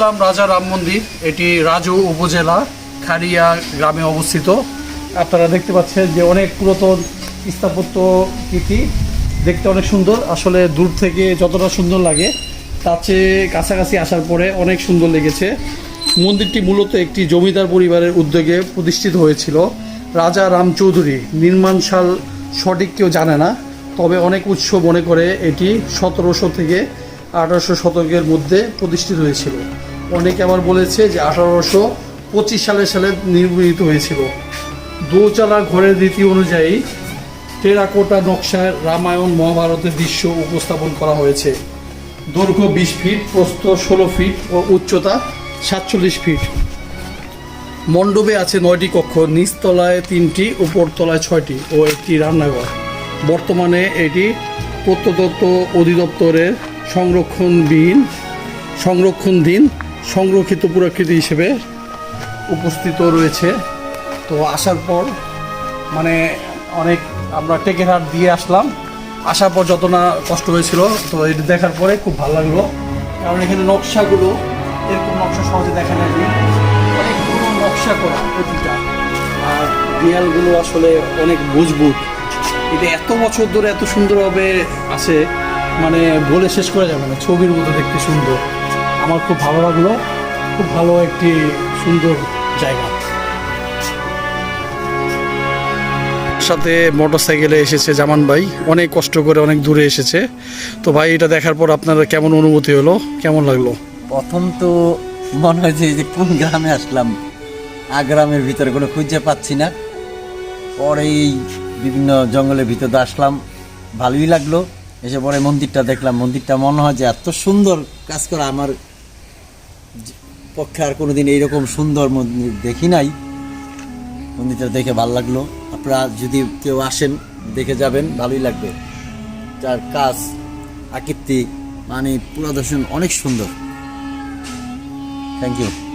আসলাম রাজা রাম মন্দির, এটি রাজু উপজেলা খাড়িয়া গ্রামে অবস্থিত। আপনারা দেখতে পাচ্ছেন যে অনেক পুরাতন স্থাপত্য কীর্তি দেখতে অনেক সুন্দর। আসলে দূর থেকে যতটা সুন্দর লাগে, তার চেয়ে কাছাকাছি আসার পরে অনেক সুন্দর লেগেছে। মন্দিরটি মূলত একটি জমিদার পরিবারের উদ্যোগে প্রতিষ্ঠিত হয়েছিল। রাজা রাম চৌধুরী, নির্মাণ সাল সঠিক কেউ জানে না, তবে অনেক উৎস মনে করে এটি সতেরোশো থেকে আঠারোশো শতকের মধ্যে প্রতিষ্ঠিত হয়েছিল। অনেকে আবার বলেছে যে আঠারোশো পঁচিশ সালে সালে নির্মিত হয়েছিল। দোচালা ঘরের রীতি অনুযায়ী টেরাকোটা নকশায় রামায়ণ মহাভারতের দৃশ্য উপস্থাপন করা হয়েছে। দৈর্ঘ্য বিশ ফিট, প্রস্থ ষোলো ফিট ও উচ্চতা সাতচল্লিশ ফিট। মণ্ডপে আছে নয়টি কক্ষ, নিচতলায় তিনটি, উপরতলায় ছয়টি ও একটি রান্নাঘর। বর্তমানে এটি প্রত্নতত্ত্ব অধিদপ্তরের সংরক্ষণবিহীন সংরক্ষণধীন সংরক্ষিত পুরাকৃতি হিসেবে উপস্থিত রয়েছে। তো আসার পর মানে অনেক আমরা টেকেরহাট দিয়ে আসলাম। আসার পর যত না কষ্ট হয়েছিল, তো এটা দেখার পরে খুব ভালো লাগল। কারণ এখানে নকশাগুলো, এরকম নকশা সহজে দেখা অনেকগুলো নকশা করা প্রতিটা। আর দেয়ালগুলো আসলে অনেক মজবুত। এটা এত বছর ধরে এত সুন্দরভাবে আছে মানে বলে শেষ করা যাবে না। ছবির মতো দেখতে সুন্দর। আমার খুব ভালো লাগল। খুব ভালো একটি সুন্দর জায়গা। সাথে মোটর সাইকেলে এসেছে জামান ভাই। অনেক কষ্ট করে অনেক দূরে এসেছে। তো ভাই এটা দেখার পর আপনার কেমন অনুভূতি হলো? কেমন লাগল? প্রথম তো মনে হয় যে এই যে কোন গ্রামে আসলাম আ গ্রামের ভিতরে কোনো খুঁজে পাচ্ছি না। পরে এই বিভিন্ন জঙ্গলের ভিতরে আসলাম। ভালোই লাগল। এসে পরে মন্দিরটা দেখলাম। মন্দিরটা মনে হয় যে এত সুন্দর কাজ করা। আমার পক্ষে আর কোনোদিন এইরকম সুন্দর মন্দির দেখি নাই। মন্দিরটা দেখে ভালো লাগল। আপনারা যদি কেউ আসেন, দেখে যাবেন, ভালোই লাগবে। তার কাজ, আকৃতি মানে পুরো দর্শন অনেক সুন্দর। Thank you